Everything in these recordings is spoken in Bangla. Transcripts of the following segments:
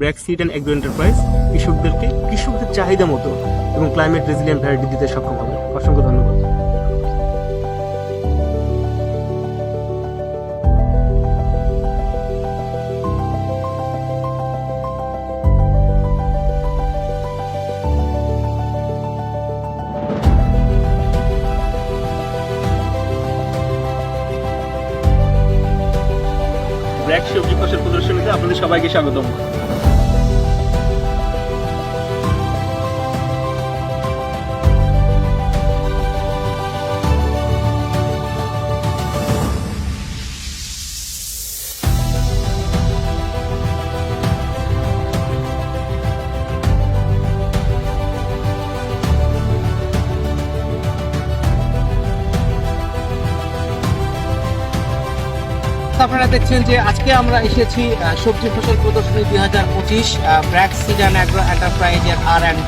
BRAC seed and agro enterprise কৃষকদেরকে কৃষকদের চাহিদা মতো এবং ক্লাইমেট রেজিলিয়েন্ট ভ্যারাইটি দিতে সক্ষম হবে। অসংখ্য ধন্যবাদ। ব্র্যাক সবজি ফসল প্রদর্শনীতে আপনাদের সবাইকে স্বাগতম। আপনারা দেখছেন যে আজকে আমরা এসেছি সবজি ফসল প্রদর্শনী দুই হাজার পঁচিশ ব্র্যাক সিজন অ্যাগ্রো এন্টারপ্রাইজের আর অ্যান্ড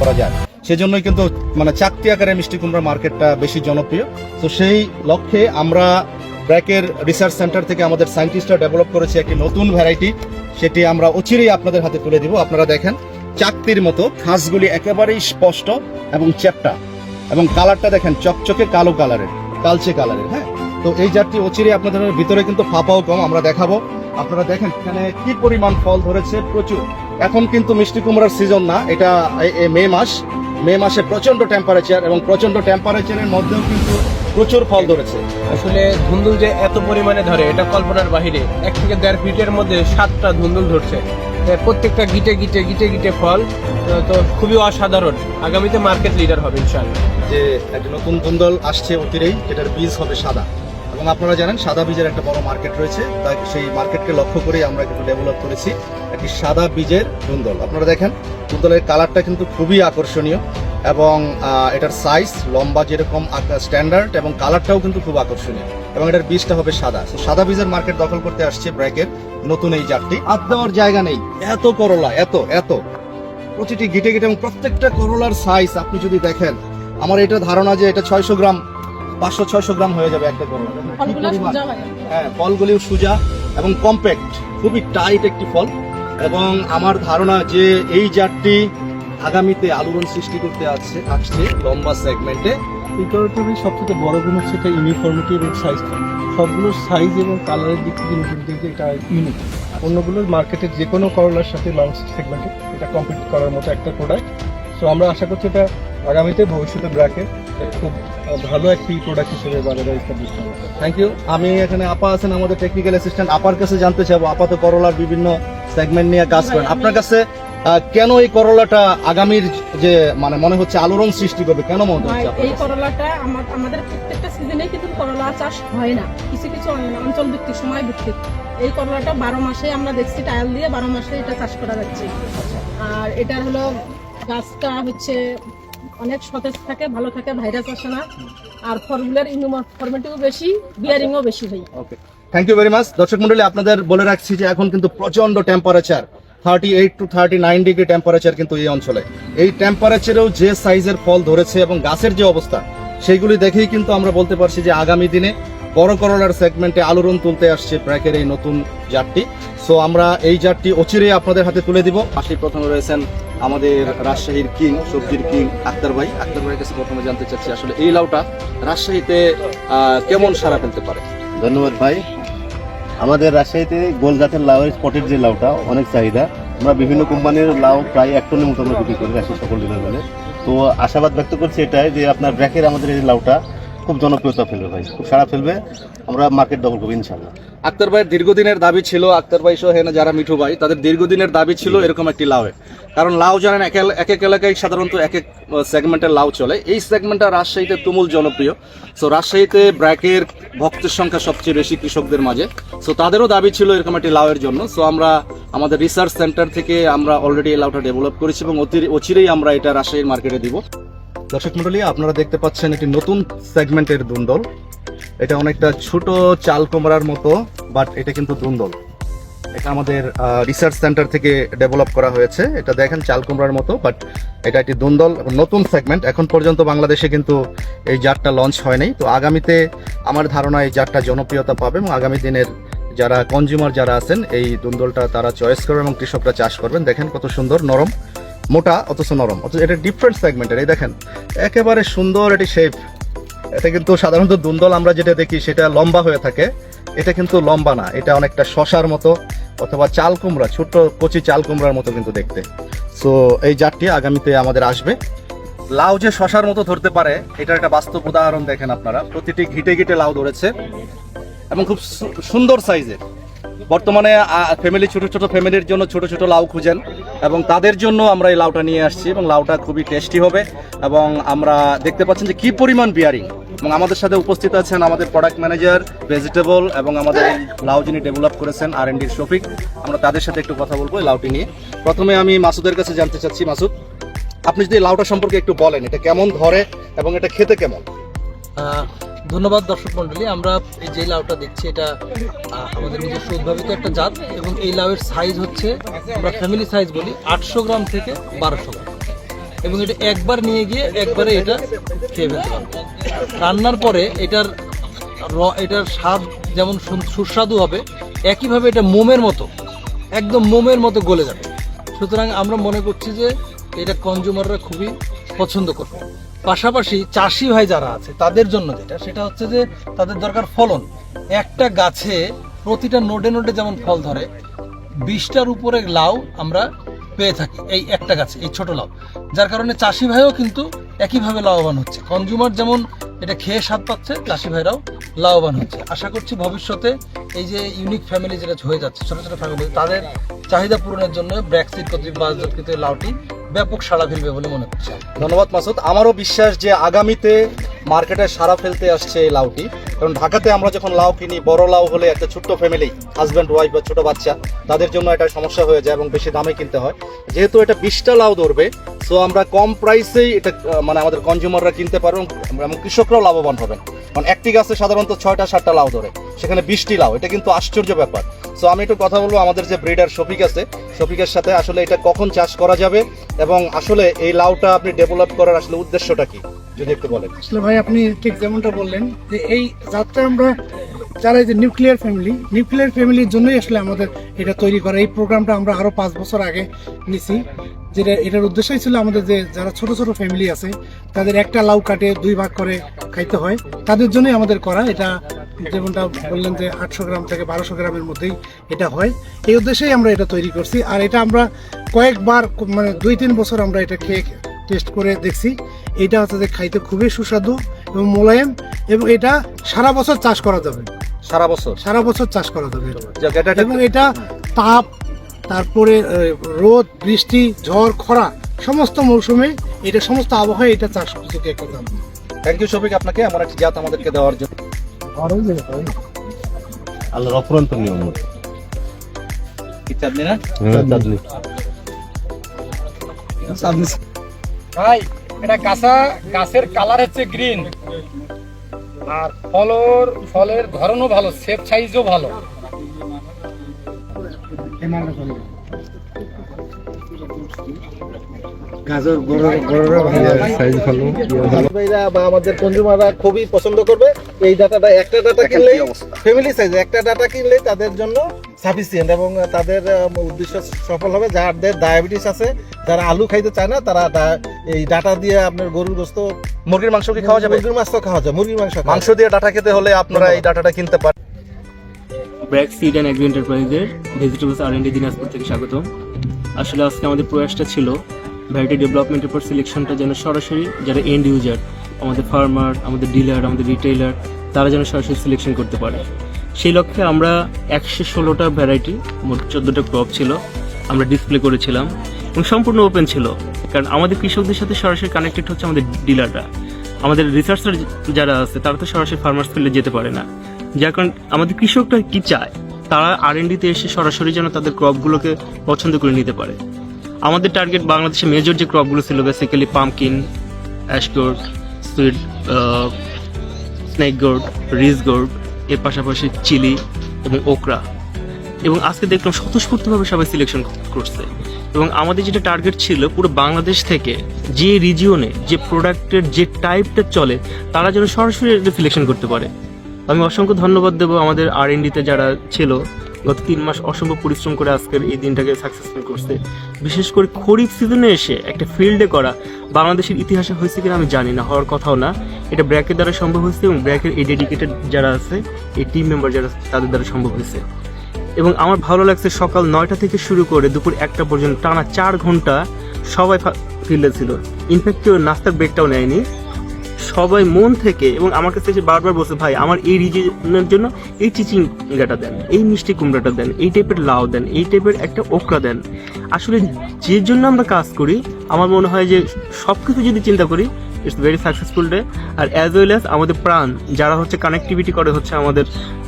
করা যায়। সেজন্যই কিন্তু মানে চাকতি আকারে মিষ্টি কুমড়া মার্কেটটা বেশি জনপ্রিয়। তো সেই লক্ষ্যে আমরা ব্র্যাকের রিসার্চ সেন্টার থেকে আমাদের সায়েন্টিস্টরা ডেভেলপ করেছে একটি নতুন ভ্যারাইটি সেটি আমরা অচিরেই আপনাদের হাতে তুলে দিব, আপনারা দেখেন। চাকতির মতো, খাসগুলি একেবারেই স্পষ্ট এবং চ্যাপটা। এবং কালারটা দেখেন, চকচকে কালো কালারের, কালচে কালারের হ্যাঁ? তো এই জাতটি অচিরে আপনাদের ভিতরে কিন্তু ফাঁপাও কম, আমরা দেখাবো। আপনারা দেখেন, এখানে কি পরিমাণ ফল ধরেছে? প্রচুর। এখন কিন্তু মিষ্টি কুমড়ার সিজন না, এটা মে মাস। মে মাসে প্রচণ্ড টেম্পারেচার এবং প্রচণ্ড টেম্পারেচারের মধ্যেও কিন্তু প্রচুর ফল ধরেছে। আসলে ধুন্দুল যে এত পরিমাণে ধরে, এটা কল্পনার বাহিরে, এক থেকে দেড় ফিটের মধ্যে সাতটা ধুন্দুল ধরছে। প্রত্যেকটা গিটে গিটে গিটে গিটে ফল। তো- খুবই অসাধারণ। আগামীতে মার্কেট লিডার হবে, ইনশাআল্লাহ। যে একটা নতুন কুন্দল আসছে অতিরেই এটার বীজ হবে সাদা। এবং আপনারা জানেন, সাদা বীজের একটা বড় মার্কেট রয়েছে। তাই সেই মার্কেটকে লক্ষ্য করেই আমরা কিন্তু ডেভেলপ করেছি একটি সাদা বীজের কুন্দল আপনারা দেখেন কুন্দলের কালারটা কিন্তু খুবই আকর্ষণীয় এবং এটার সাইজ লম্বা যেরকম স্ট্যান্ডার্ড এবং কালারটাও কিন্তু খুব আকর্ষণীয়। এবং এটার বীজটা হবে সাদা। সাদা বীজের মার্কেট দখল করতে আসছে ব্র্যাকের নতুন এই জাতটি। আর দেওয়ার জায়গা নেই। এত করলা এত এত। প্রতিটি গিটে গিটে এবং প্রত্যেকটা করলার সাইজ আপনি যদি দেখেন আমার এটা ধারণা যে এটা ছয়শো গ্রাম পাঁচশো ছয়শো গ্রাম হয়ে যাবে একটা করলা। হয় হ্যাঁ ফলগুলিও সুজা এবং কম্প্যাক্ট খুবই টাইট একটি ফল। এবং আমার ধারণা যে এই জাতটি আগামীতে আলোড়ন সৃষ্টি করতে আসছে আসছে লম্বা সেগমেন্টে ইকোরেটিভের সবথেকে বড় গুণ হচ্ছে এটা ইউনিফর্মিটি এবং সাইজ সবগুলো সাইজ এবং কালারের দিক থেকে এটা ইউনিক অন্যগুলোর মার্কেটের যে কোনো করলার সাথে লঞ্চ সেগমেন্টে এটা কম্পিট করার মতো একটা প্রোডাক্ট সো আমরা আশা করছি এটা আগামীতে ভবিষ্যতে ব্র্যাকে খুব ভালো একটি প্রোডাক্ট হিসেবে বাজারে এস্টাবলিশ থ্যাংক ইউ আমি এখানে আপা আছেন, আমাদের টেকনিক্যাল অ্যাসিস্ট্যান্ট আপার কাছে জানতে চাবো আপা তো করলার বিভিন্ন সেগমেন্ট নিয়ে কাজ করেন। আপনার কাছে কেন এই করলাটা আগামীর যে মানে মনে হচ্ছে আলোড়ন সৃষ্টি করবে? কেন মনে হচ্ছে। এই করলাটা আমাদের প্রত্যেকটা সিজনে কিন্তু করলা চাষ হয় না। কিছু কিছু অঞ্চল ভিত্তিক সময় ভিত্তিক। এই করলাটা বারো মাসে আমরা দেখছি টায়াল দিয়ে বারো মাসে এটা চাষ করা যাচ্ছে। আর এটার হলো গাছটা হচ্ছে অনেক সতেজ থাকে ভালো থাকে ভাইরাস আসে না। আর ফলগুলোর ইউনিফর্মিটিও বেশি বিয়ারিংও বেশি হয়। Okay thank you very much দর্শক মন্ডলী আপনাদের বলে রাখছি যে এখন কিন্তু প্রচণ্ড temperature thirty eight to thirty nine degree temperature কিন্তু এই অঞ্চলে। এই টেম্পারেচারেও যে সাইজের ফল ধরেছে এবং গাছের যে অবস্থা, সেইগুলি দেখেই কিন্তু আমরা বলতে পারছি যে আগামী দিনে বড় করলার সেগমেন্টে আলোড়ন তুলতে আসছে ব্র্যাকের এই নতুন জাতটি। সো আমরা এই জাতটি অচিরে আপনাদের হাতে তুলে দিব। পাশেই প্রথমে রয়েছেন আমাদের রাজশাহীর কিং, সবজির কিং আক্তার ভাই। আক্তার ভাইয়ের কাছে প্রথমে জানতে চাচ্ছি, আসলে এই লাউটা রাজশাহীতে কেমন সারা ফেলতে পারে? ধন্যবাদ ভাই। আমাদের রাজশাহীতে গোল জাতের লাউয়ের স্পটের যে লাউটা, অনেক চাহিদা। আমরা বিভিন্ন কোম্পানির লাউ প্রায় এক টনের মতো আমরা বিক্রি করি রাজশাহী সকল মিলে তো আশাবাদ ব্যক্ত করছি এটাই যে আপনার ব্র্যাকের আমাদের এই লাউটা খুব জনপ্রিয়তা ফেলবে ভাই, খুব সারা ফেলবে। আমরা মার্কেট দখল করব ইনশাল্লাহ। আক্তার ভাইয়ের দীর্ঘদিনের দাবি ছিল আক্তার ভাই সহ হেনা যারা মিঠু ভাই তাদের দীর্ঘদিনের দাবি ছিল এরকম একটি লাউয়ে কারণ লাউ জানেন এক এক এক এলাকায় সাধারণত এক এক সেগমেন্টের লাউ চলে। এই সেগমেন্টটা রাজশাহীতে তুমুল জনপ্রিয়। সো রাজশাহীতে ব্র্যাকের ভক্তের সংখ্যা সবচেয়ে বেশি কৃষকদের মাঝে। সো তাদেরও দাবি ছিল এরকম একটি লাউয়ের জন্য। সো আমরা আমাদের রিসার্চ সেন্টার থেকে আমরা অলরেডি এই লাউটা ডেভেলপ করেছি এবং অতি- অচিরেই আমরা এটা রাজশাহীর মার্কেটে দিব। দর্শক মন্ডলী আপনারা দেখতে পাচ্ছেন একটি নতুন সেগমেন্টের দুন্দল। এটা অনেকটা ছোট চাল কোমরার মতো বাট এটা কিন্তু দুন্দল এটা আমাদের রিসার্চ সেন্টার থেকে ডেভেলপ করা হয়েছে। এটা দেখেন চাল কুমড়ার মতো বাট এটা একটি দুন্দল নতুন সেগমেন্ট এখন পর্যন্ত বাংলাদেশে কিন্তু এই জারটা লঞ্চ হয়নি। তো আগামীতে আমার ধারণা এই জারটা জনপ্রিয়তা পাবে এবং আগামী দিনের যারা কনজিউমার যারা আছেন, এই দুন্দলটা তারা চয়েস করবে এবং কৃষকরা চাষ করবেন। দেখেন কত সুন্দর, নরম, মোটা, অথচ নরম। অথচ এটা ডিফারেন্ট সেগমেন্টের এই দেখেন, একেবারে সুন্দর এটি শেপ এটা কিন্তু সাধারণত দুন্দল আমরা যেটা দেখি সেটা লম্বা হয়ে থাকে। এটা কিন্তু লম্বা না, এটা অনেকটা শশার মতো অথবা চাল কুমড়া, ছোট্ট কচি চাল কুমড়ার মতো কিন্তু দেখতে। সো এই জাতটি আগামীতে আমাদের আসবে। লাউ যে শশার মতো ধরতে পারে, এটার একটা বাস্তব উদাহরণ দেখেন আপনারা। প্রতিটি ঘিটে ঘিটে লাউ ধরেছে এবং খুব সুন্দর সাইজের। বর্তমানে ফ্যামিলি ছোট ছোট ফ্যামিলির জন্য ছোট ছোট লাউ খুঁজেন এবং তাদের জন্য আমরা এই লাউটা নিয়ে আসছি এবং লাউটা খুবই টেস্টি হবে এবং আমরা দেখতে পাচ্ছেন যে কি পরিমাণ বিয়ারিং এবং আমাদের সাথে উপস্থিত আছেন আমাদের প্রোডাক্ট ম্যানেজার ভেজিটেবল এবং আমাদের লাউ যিনি ডেভেলপ করেছেন আর এন ডির শফিক। আমরা তাদের সাথে একটু কথা বলব এই লাউটি নিয়ে। প্রথমে আমি মাসুদের কাছে জানতে চাচ্ছি, মাসুদ, আপনি যদি লাউটা সম্পর্কে একটু বলেন, এটা কেমন ধরে এবং এটা খেতে কেমন? ধন্যবাদ দর্শক মন্ডলী আমরা এই যে লাউটা দেখছি, এটা আমাদের নিজস্ব উদ্ভাবিত একটা জাত এবং এই লাউয়ের সাইজ হচ্ছে, আমরা ফ্যামিলি সাইজ বলি, আটশো গ্রাম থেকে বারোশো গ্রাম। এবং এটা একবার নিয়ে গিয়ে একবারে এটা খেয়ে ফেলতে পারব রান্নার পরে এটার র, এটার স্বাদ যেমন সুস্বাদু হবে, একইভাবে এটা মোমের মতো, একদম মোমের মতো গলে যাবে। সুতরাং আমরা মনে করছি যে এটা কনজিউমাররা খুবই পছন্দ করবে। পাশাপাশি চাষি ভাই যারা আছে, তাদের জন্য যেটা, সেটা হচ্ছে যে তাদের দরকার ফলন। একটা গাছে প্রতিটা নোডে নোডে যেমন ফল ধরে, বিশটার উপরে লাউ আমরা পেয়ে থাকি, এই একটা গাছে, এই ছোট লাউ। যার কারণে চাষি ভাইও কিন্তু একইভাবে লাভবান হচ্ছে। কনজিউমার যেমন এটা খেয়ে স্বাদ পাচ্ছে, চাষি ভাইরাও লাভবান হচ্ছে। আশা করছি ভবিষ্যতে এই যে ইউনিক ফ্যামিলি যেটা হয়ে যাচ্ছে, ছোটো ছোটো ফ্যামিলি তাদের চাহিদা পূরণের জন্য ব্র্যাকসিড কর্তৃক বাজারকৃত লাউটি ব্যাপক সাড়া ফেলবে বলে মনে হচ্ছে ধন্যবাদ মাসুদ। আমারও বিশ্বাস যে আগামীতে মার্কেটে সারা ফেলতে আসছে এই লাউটি। কারণ ঢাকাতে আমরা যখন লাউ কিনি, বড় লাউ হলে একটা ছোট্ট ফ্যামিলি হাজব্যান্ড ওয়াইফ বা ছোট বাচ্চা, তাদের জন্য এটা সমস্যা হয়ে যায় এবং বেশি দামে কিনতে হয়। যেহেতু এটা বিশটা লাউ ধরবে সো আমরা কম প্রাইসেই এটা মানে আমাদের কনজিউমাররা কিনতে পারব এবং কৃষকরাও লাভবান হবেন কারণ একটি গাছে সাধারণত ছয়টা, সাতটা লাউ ধরে, সেখানে বিশটি লাউ। এটা কিন্তু আশ্চর্য ব্যাপার। সো আমি একটু কথা বলব আমাদের যে ব্রিডার শফিক আছে। শফিকের সাথে আসলে এটা কখন চাষ করা যাবে এবং আসলে এই লাউটা আপনি ডেভেলপ করার আসলে উদ্দেশ্যটা কি? যদি একটু বলেন। আসলে ভাই, আপনি ঠিক যেমনটা বললেন যে এই যাত্রা আমরা যারা এই যে নিউক্লিয়ার ফ্যামিলি নিউক্লিয়ার ফ্যামিলির জন্যই আসলে আমাদের এটা তৈরি করা। এই প্রোগ্রামটা আমরা আরও পাঁচ বছর আগে নিছি, যেটা এটার উদ্দেশ্যই ছিল আমাদের যে যারা ছোট ছোট ফ্যামিলি আছে, তাদের একটা লাউ কাটে, দুই ভাগ করে খাইতে হয়। তাদের জন্যই আমাদের করা। এটা যেমনটা বললেন যে আটশো গ্রাম থেকে বারোশো গ্রামের মধ্যেই এটা হয়। এই উদ্দেশ্যেই আমরা এটা তৈরি করছি। আর এটা আমরা কয়েকবার মানে দুই, তিন বছর আমরা এটা খেয়ে টেস্ট করে দেখছি। এটা হচ্ছে যে খাইতে খুবই সুস্বাদু এবং মোলায়েম এবং এটা সারা বছর চাষ করা যাবে। সারা বছর? সারা বছর চাষ করা যাবে। এবং এটা তাপ তারপরে রোদ বৃষ্টি ঝড় খরা সমস্ত মৌসুমে এটা সমস্ত আবহাওয়ায় এটা চাষ উপযোগী একটা জাত। থ্যাংক ইউ শফিক আপনাকে। আমার একটি জাত আমাদেরকে দেওয়ার জন্য। আল্লাহর অফুরন্ত নিয়ম কি চাঁদনি না? হ্যাঁ, চাঁদনি। ভাই এটা কাঁচা গাছের কালার হচ্ছে গ্রিন আর ফলর ফলের ধরনও ভালো শেপ সাইজও ভালো। ভাইরা বা আমাদের কনজিউমাররা খুবই পছন্দ করবে। এই ডাটাটা একটা ডাটা কিনলে ফ্যামিলি সাইজ একটা ডাটা কিনলে তাদের জন্য সাফিসিয়েন্ট এবং তাদের উদ্দেশ্য সফল হবে। যাদের ডায়াবেটিস আছে যারা আলু খাইতে চায় না তারা এই ডাটা দিয়ে আপনার গরুর গোস্ত মুরগির মাংস কি খাওয়া যাবে? মুরগির মাংস খাওয়া যায় মুরগির মাংস মাংস দিয়ে ডাটা খেতে হলে আপনারা এই ডাটাটা কিনতে পারেন ব্র্যাক সিড অ্যান্ড এগ্রি এন্টারপ্রাইজের ভেজিটেবলস আর এন্ডি দিনাজপুর থেকে স্বাগত আসলে আজকে আমাদের প্রয়াসটা ছিল ভ্যারাইটি ডেভেলপমেন্টের পর সিলেকশনটা যেন সরাসরি যারা এন্ড ইউজার আমাদের ফার্মার আমাদের ডিলার আমাদের রিটেইলার তারা যেন সরাসরি সিলেকশন করতে পারে। সেই লক্ষ্যে আমরা একশো ষোলোটা ভ্যারাইটি মোট চোদ্দোটা ক্রপ ছিল, আমরা ডিসপ্লে করেছিলাম এবং সম্পূর্ণ ওপেন ছিল। কারণ আমাদের কৃষকদের সাথে সরাসরি কানেক্টেড হচ্ছে আমাদের ডিলাররা আমাদের রিসার্চার যারা আছে, তারা তো সরাসরি ফার্মার্স ফিল্ডে যেতে পারে না। যার কারণ আমাদের কৃষকরা কি চায়? তারা আর তে এসে সরাসরি যেন তাদের ক্রপগুলোকে পছন্দ করে নিতে পারে। আমাদের টার্গেট বাংলাদেশে মেজর যে ক্রপগুলো ছিল basically pumpkin ash gourd sweet snake gourd ridge gourd এর পাশাপাশি চিলি এবং ওকরা। এবং আজকে দেখলাম স্বতঃস্ফূর্তভাবে সবাই সিলেকশন করছে। এবং আমাদের যেটা টার্গেট ছিল, পুরো বাংলাদেশ থেকে যে রিজিওনে যে প্রোডাক্টের যে টাইপটা চলে, তারা যেন সরাসরি সিলেকশন করতে পারে। আমি অসংখ্য ধন্যবাদ দেবো আমাদের আর এন ডিতে যারা ছিল গত তিন মাস অসম্ভব পরিশ্রম করে আজকের এই দিনটাকে সাকসেসফুল করছে। বিশেষ করে খরিফ সিজনে এসে একটা ফিল্ডে করা বাংলাদেশের ইতিহাসে হয়েছে কিনা আমি জানি না হওয়ার কথাও না। এটা ব্র্যাকের দ্বারা সম্ভব হয়েছে এবং ব্র্যাকের এই ডেডিকেটেড যারা আছে এই টিম মেম্বার যারা আছে, তাদের দ্বারা সম্ভব হয়েছে। এবং আমার ভালো লাগছে সকাল নয়টা থেকে শুরু করে দুপুর একটা পর্যন্ত টানা চার ঘণ্টা সবাই ফিল্ডে ছিল। ইনফ্যাক্ট কেউ নাস্তার ব্রেকটাও নেয়নি। সবাই মন থেকে এবং আমার কাছে এসে বারবার বলছে, ভাই, আমার এই রিজনের জন্য এই চিচিঙ্গাটা দেন, এই মিষ্টি কুমড়াটা দেন, এই টাইপের লাউ দেন, এই টাইপের একটা ওকরা দেন। আসলে যে জন্য আমরা কাজ করি, আমার মনে হয় যে সব কিছু যদি চিন্তা করি ইটস ভেরি সাকসেসফুল ডে আর অ্যাজ ওয়েল অ্যাজ আমাদের প্রাণ, যারা হচ্ছে কানেক্টিভিটি করে হচ্ছে আমাদের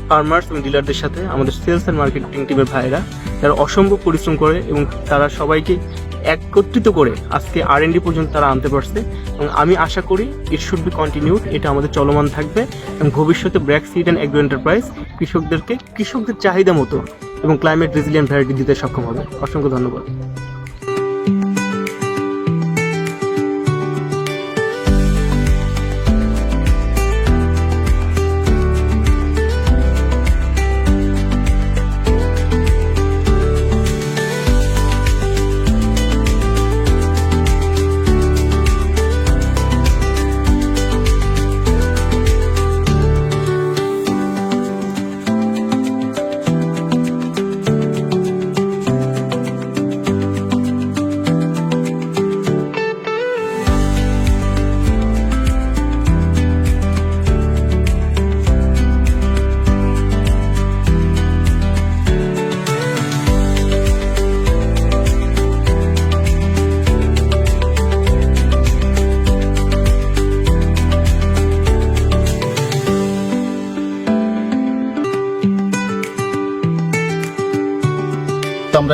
ফার্মার্স এবং ডিলারদের সাথে, আমাদের সেলস অ্যান্ড মার্কেটিং টিমের ভাইরা তারা অসম্ভব পরিশ্রম করে এবং তারা সবাইকে একত্রিত করে আজকে আর এন ডি পর্যন্ত তারা আনতে পারছে। এবং আমি আশা করি ইট শুড বি কন্টিনিউড এটা আমাদের চলমান থাকবে। এবং ভবিষ্যতে BRAC seed and agro enterprise কৃষকদেরকে কৃষকদের চাহিদা মতো এবং ক্লাইমেট রেজিলিয়েন্ট ভ্যারাইটি দিতে সক্ষম হবে। অসংখ্য ধন্যবাদ।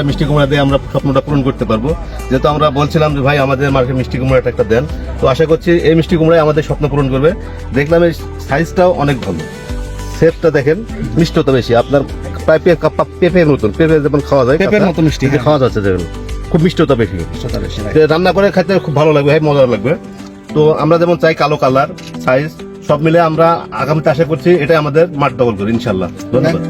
আমরা মিষ্টি কুমড়া দিয়ে আমরা স্বপ্নটা পূরণ করতে পারব। যেহেতু আমরা বলছিলাম যে ভাই আমাদের মার্কেট মিষ্টি কুমড়াটা একটা দেন তো আশা করছি এই মিষ্টি কুমড়াই আমাদের স্বপ্ন পূরণ করবে। দেখলাম এই সাইজটাও অনেক ভালো। শেপটা দেখেন মিষ্টতা বেশি। আপনার প্রায় পেঁপের মতন। পেঁপে যেমন খাওয়া যায় পেঁপের মতো মিষ্টি, হ্যাঁ। খাওয়া যাচ্ছে যেমন। খুব মিষ্টতা বেশি। রান্না করে খেতে খুব ভালো লাগবে ভাই মজা লাগবে। তো আমরা যেমন চাই কালো কালার সাইজ সব মিলে আমরা আগামীতে আশা করছি এটাই আমাদের মাঠ দখল করি ইনশাল্লাহ ধন্যবাদ।